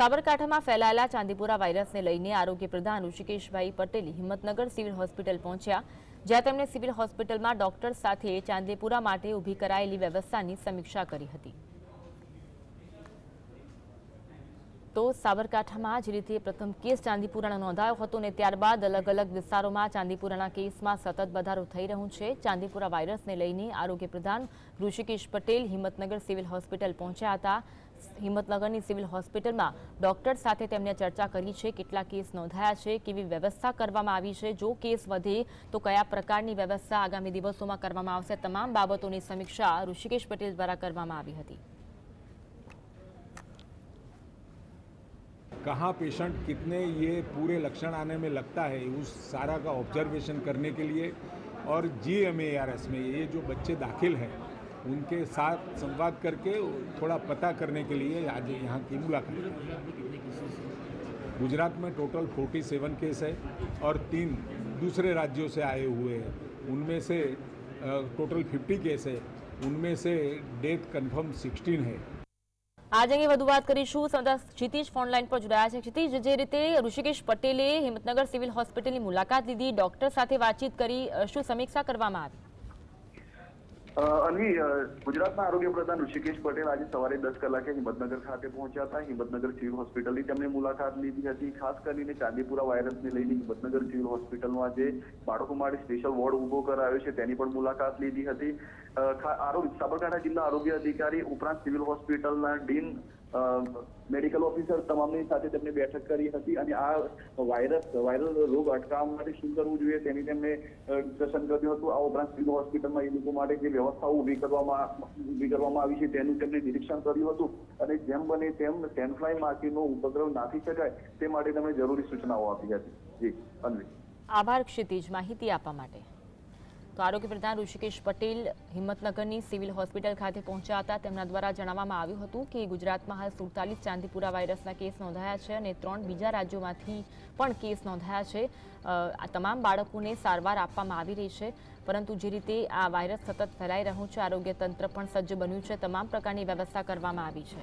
સાબરકાંઠામાં ફેલાયેલા ચાંદીપુરા વાયરસને લઈને આરોગ્ય પ્રધાન ઋષિકેશભાઈ પટેલ હિંમતનગર સિવિલ હોસ્પિટલ પહોંચ્યા. જ્યાં તેમણે સિવિલ હોસ્પિટલમાં ડોક્ટર સાથે ચાંદીપુરા માટે ઊભી કરાયેલી વ્યવસ્થાની સમીક્ષા કરી હતી. તો સાબરકાંઠામાં જે રીતે પ્રથમ કેસ ચાંદીપુરાનો નોંધાયો હતો અને ત્યારબાદ અલગ અલગ વિસ્તારોમાં ચાંદીપુરાના કેસમાં સતત વધારો થઈ રહ્યો છે. ચાંદીપુરા વાયરસને લઈને આરોગ્ય પ્રધાન ઋષિકેશ પટેલ હિંમતનગર સિવિલ હોસ્પિટલ પહોંચ્યા હતા. હિંમતનગરની સિવિલ હોસ્પિટલમાં ડોક્ટર સાથે તેમણે ચર્ચા કરી છે કેટલા કેસ નોંધાયા છે કેવી વ્યવસ્થા કરવામાં આવી છે જો કેસ વધે તો કયા પ્રકારની વ્યવસ્થા આગામી દિવસોમાં કરવામાં આવશે તમામ બાબતોની સમીક્ષા ઋષિકેશ પટેલ દ્વારા કરવામાં આવી હતી कहाँ पेशेंट कितने ये पूरे लक्षण आने में लगता है उस सारा का ऑब्जर्वेशन करने के लिए और G M A R S में ये जो बच्चे दाखिल हैं उनके साथ संवाद करके थोड़ा पता करने के लिए आज यहाँ की मुलाकात की। गुजरात में टोटल 47 केस है और तीन दूसरे राज्यों से आए हुए हैं उनमें से टोटल 50 केस है उनमें से डेथ कंफर्म 16 है આજ અંગે વધુ વાત કરીશું સંવાદદાતા ક્ષિતિજ ફોનલાઈન પર જોડાયા છે ક્ષિતિજ જે રીતે ઋષિકેશ પટેલે હિંમતનગર સિવિલ હોસ્પિટલની મુલાકાત લીધી ડોક્ટર સાથે વાતચીત કરી અ, શું સમીક્ષા કરવામાં આવી અ, અનવી ગુજરાતના આરોગ્ય પ્રધાન ઋષિકેશ પટેલ આજે સવારે દસ કલાકે હિંમતનગર ખાતે પહોંચ્યા હતા. હિંમતનગર સિવિલ હોસ્પિટલની તેમણે મુલાકાત લીધી હતી. ખાસ કરીને ચાંદીપુરા વાયરસને લઈને હિંમતનગર સિવિલ હોસ્પિટલમાં જે બાળકો માટે સ્પેશિયલ વોર્ડ ઊભો કરાયો છે. તેની પણ મુલાકાત લીધી હતી. સાબરકાંઠા જિલ્લા આરોગ્ય અધિકારી ઉપરાંત સિવિલ હોસ્પિટલના ડીન મેડિકલ ઓફિસર તમામની સાથે તેમની બેઠક કરી હતી અને આ વાયરસ વાયરલ રોગ અટકાવવા માટે શું કરવું જોઈએ તેની તેમણે ડિસ્કશન કર્યું હતું. આ ઉપરાંત સિવિલ હોસ્પિટલમાં એ લોકો માટે જે વ્યવસ્થાઓ ઊભી કરવામાં ઊભી કરવામાં આવી છે તેનું તેમણે નિરીક્ષણ કર્યું હતું. અને જેમ બને તેમ ટેનફ્લાય માખીનો ઉપદ્રવ નાખી શકાય તે માટે તેમણે જરૂરી સૂચનાઓ આપી હતી. જી, અન્વી. આભાર, ક્ષિતિજ. માહિતી આપવા માટે. તો આરોગ્ય પ્રધાન ઋષિકેશ પટેલ હિંમતનગરની સિવિલ હોસ્પિટલ ખાતે પહોંચ્યા હતા. તેમના દ્વારા જણાવવામાં આવ્યું હતું કે ગુજરાતમાં હાલ સુડતાલીસ ચાંદીપુરા વાયરસના કેસ નોંધાયા છે અને ત્રણ બીજા રાજ્યોમાંથી પણ કેસ નોંધાયા છે. આ તમામ બાળકોને સારવાર આપવામાં આવી રહી છે. પરંતુ જે રીતે આ વાયરસ સતત ફેલાઈ રહ્યો છે, આરોગ્ય તંત્ર પણ સજ્જ બન્યું છે. તમામ પ્રકારની વ્યવસ્થા કરવામાં આવી છે.